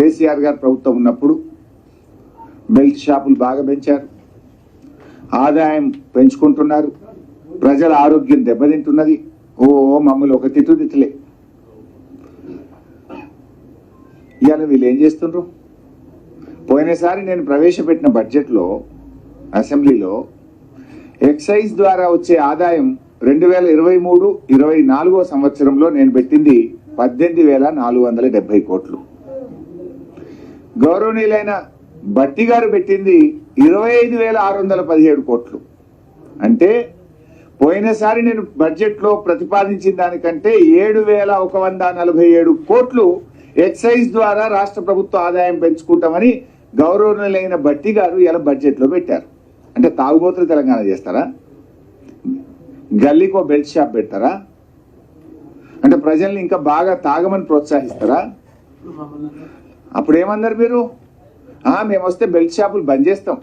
కేసీఆర్ గారు ప్రభుత్వం ఉన్నప్పుడు బెల్ట్ షాపులు బాగా పెంచారు. ఆదాయం పెంచుకుంటున్నారు. ప్రజల ఆరోగ్యం దెబ్బతింటున్నది. ఓ మమ్మల్ని ఒక తిట్టు తిట్టలే. ఇవాళ వీళ్ళు ఏం చేస్తుండ్రు? పోయినసారి నేను ప్రవేశపెట్టిన బడ్జెట్లో అసెంబ్లీలో ఎక్సైజ్ ద్వారా వచ్చే ఆదాయం రెండు వేల ఇరవై మూడు ఇరవై నాలుగో సంవత్సరంలో నేను పెట్టింది పద్దెనిమిది వేల నాలుగు వందల డెబ్బై కోట్లు. గౌరవనీయులైన బట్టి గారు పెట్టింది ఇరవై ఐదు వేల ఆరు వందల పదిహేడు కోట్లు. అంటే పోయినసారి నేను బడ్జెట్లో ప్రతిపాదించిన దానికంటే ఏడు వేల ఒక వంద నలభై ఏడు కోట్లు ఎక్సైజ్ ద్వారా రాష్ట్ర ప్రభుత్వ ఆదాయం పెంచుకుంటామని గౌరవనీయులైన బట్టి గారు ఇలా బడ్జెట్లో పెట్టారు. అంటే తాగుబోతులు తెలంగాణ చేస్తారా? గల్లీకో బెల్ట్ షాప్ పెడతారా? అంటే ప్రజల్ని ఇంకా బాగా తాగమని ప్రోత్సహిస్తారా? అప్పుడు ఏమన్నారు మీరు? మేము వస్తే బెల్ట్ షాపులు బంద్ చేస్తాం.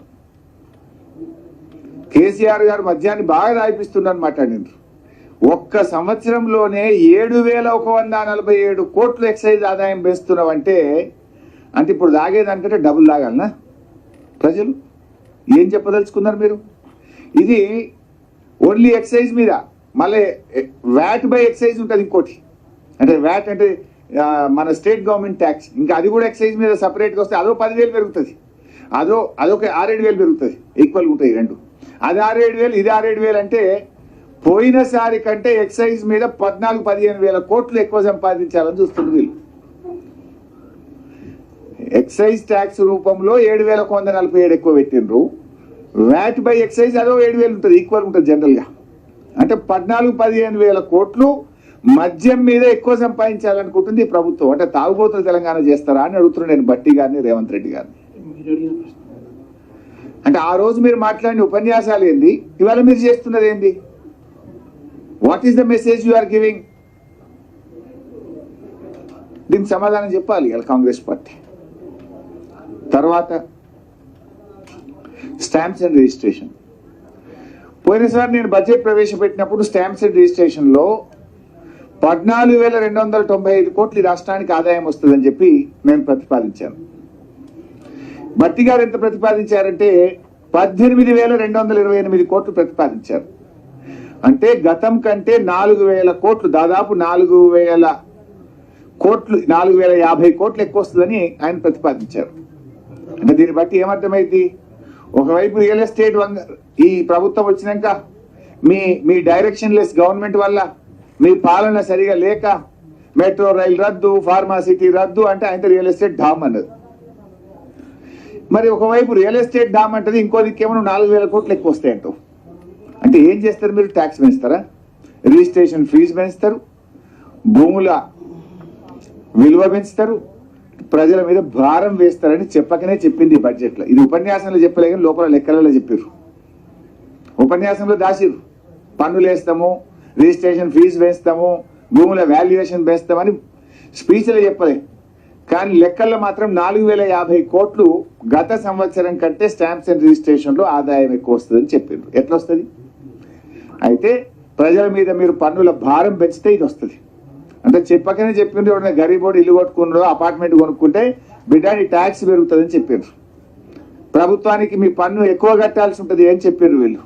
కేసీఆర్ గారు మద్యాన్ని బాగా రాయిపిస్తున్నారు మాట్లాడినారు ఒక్క సంవత్సరంలోనే ఏడు వేల ఒక వంద నలభై ఏడు కోట్లు ఎక్సైజ్ ఆదాయం పెంచుతున్నాం అంటే ఇప్పుడు తాగేదానికంటే డబుల్ తాగాలనా ప్రజలు ఏం చెప్పదలుచుకున్నారు మీరు? ఇది ఓన్లీ ఎక్సైజ్ మీద మళ్ళీ వ్యాట్ బై ఎక్సైజ్ ఉంటుంది ఇంకోటి. అంటే వ్యాట్ అంటే మన స్టేట్ గవర్నమెంట్ ట్యాక్స్. ఇంకా అది కూడా ఎక్సైజ్ మీద సపరేట్గా వస్తే అదో పదివేలు పెరుగుతుంది. అదో అదొక ఆరేడు వేలు పెరుగుతుంది. ఈక్వల్గా ఉంటాయి రెండు. అది ఆరేడు వేలు ఇది ఆరేడు వేలు అంటే పోయినసారి కంటే ఎక్సైజ్ మీద పద్నాలుగు పదిహేను వేల కోట్లు ఎక్కువ సంపాదించాలని చూస్తుంది వీళ్ళు. ఎక్సైజ్ ట్యాక్స్ రూపంలో ఏడు వేల ఒక వంద నలభై ఏడు ఎక్కువ పెట్టిండ్రు. వ్యాట్ బై ఎక్సైజ్ అదో ఏడు వేలు ఉంటుంది ఈక్వల్ ఉంటుంది జనరల్గా. అంటే పద్నాలుగు పదిహేను వేల కోట్లు మద్యం మీద ఎక్కువ సంపాదించాలనుకుంటుంది ఈ ప్రభుత్వం. అంటే తాగుబోతులు తెలంగాణ చేస్తారా అని అడుగుతున్నాను నేను బట్టి గారిని రేవంత్ రెడ్డి గారిని. అంటే ఆ రోజు మీరు మాట్లాడిన ఉపన్యాసాలు ఏంది? ఇవాళ మీరు చేస్తున్నది ఏంది? What is the message you are giving దీనికి సమాధానం చెప్పాలి ఇవాళ కాంగ్రెస్ పార్టీ. తర్వాత స్టాంప్స్ అండ్ రిజిస్ట్రేషన్ పోయినసారి నేను బడ్జెట్ ప్రవేశపెట్టినప్పుడు స్టాంప్స్ అండ్ రిజిస్ట్రేషన్లో పద్నాలుగు వేల రెండు వందల తొంభై ఐదు కోట్లు ఈ రాష్ట్రానికి ఆదాయం వస్తుందని చెప్పి నేను ప్రతిపాదించాను బట్టి గారు ఎంత ప్రతిపాదించారంటే పద్దెనిమిది వేల రెండు వందల ఇరవై ఎనిమిది కోట్లు ప్రతిపాదించారు. అంటే గతం కంటే నాలుగు వేల కోట్లు దాదాపు నాలుగు వేల కోట్లు నాలుగు వేల యాభై కోట్లు ఎక్కువ వస్తుందని ఆయన ప్రతిపాదించారు. అంటే దీన్ని బట్టి ఏమర్థమైంది? ఒకవైపు రియల్ ఎస్టేట్ వంగ ఈ ప్రభుత్వం వచ్చినాక మీ మీ డైరెక్షన్ లెస్ గవర్నమెంట్ వల్ల మీ పాలన సరిగా లేక మెట్రో రైల్ రద్దు ఫార్మాసిటీ రద్దు అంటే ఆయన రియల్ ఎస్టేట్ డామ్ అన్నది. మరి ఒకవైపు రియల్ ఎస్టేట్ డామ్ అంటది ఇంకో దిక్కేమో నాలుగు వేల కోట్లు ఎక్కువ వస్తాయంటూ. అంటే ఏం చేస్తారు మీరు? ట్యాక్స్ పెంచుతారా? రిజిస్ట్రేషన్ ఫీజు పెంచుతారు భూముల విలువ పెంచుతారు ప్రజల మీద భారం వేస్తారని చెప్పకనే చెప్పింది ఈ బడ్జెట్లో. ఇది ఉపన్యాసంలో చెప్పలే కానీ లోపల లెక్కలలో చెప్పారు ఉపన్యాసంలో దాసిరు పన్నులు వేస్తాము రిజిస్ట్రేషన్ ఫీజు వేస్తాము భూముల వాల్యుయేషన్ వేస్తామని స్పీచ్లో చెప్పలే. కానీ లెక్కల్లో మాత్రం నాలుగు వేల యాభై కోట్లు గత సంవత్సరం కంటే స్టాంప్స్ అండ్ రిజిస్ట్రేషన్లో ఆదాయం ఎక్కువ వస్తుందని చెప్పిండ్రు. ఎట్లా వస్తుంది అయితే ప్రజల మీద మీరు పన్నుల భారం పెంచితే ఇది వస్తుంది. అంటే చెప్పకనే చెప్పిండ్రు ఎవరైనా గరీబోడు ఇల్లు కొట్టుకున్నాడు అపార్ట్మెంట్ కొనుక్కుంటే బిడ్డ ట్యాక్స్ పెరుగుతుందని చెప్పిండ్రు. ప్రభుత్వానికి మీ పన్ను ఎక్కువ కట్టాల్సి ఉంటుంది అని చెప్పిండ్రు వీళ్ళు.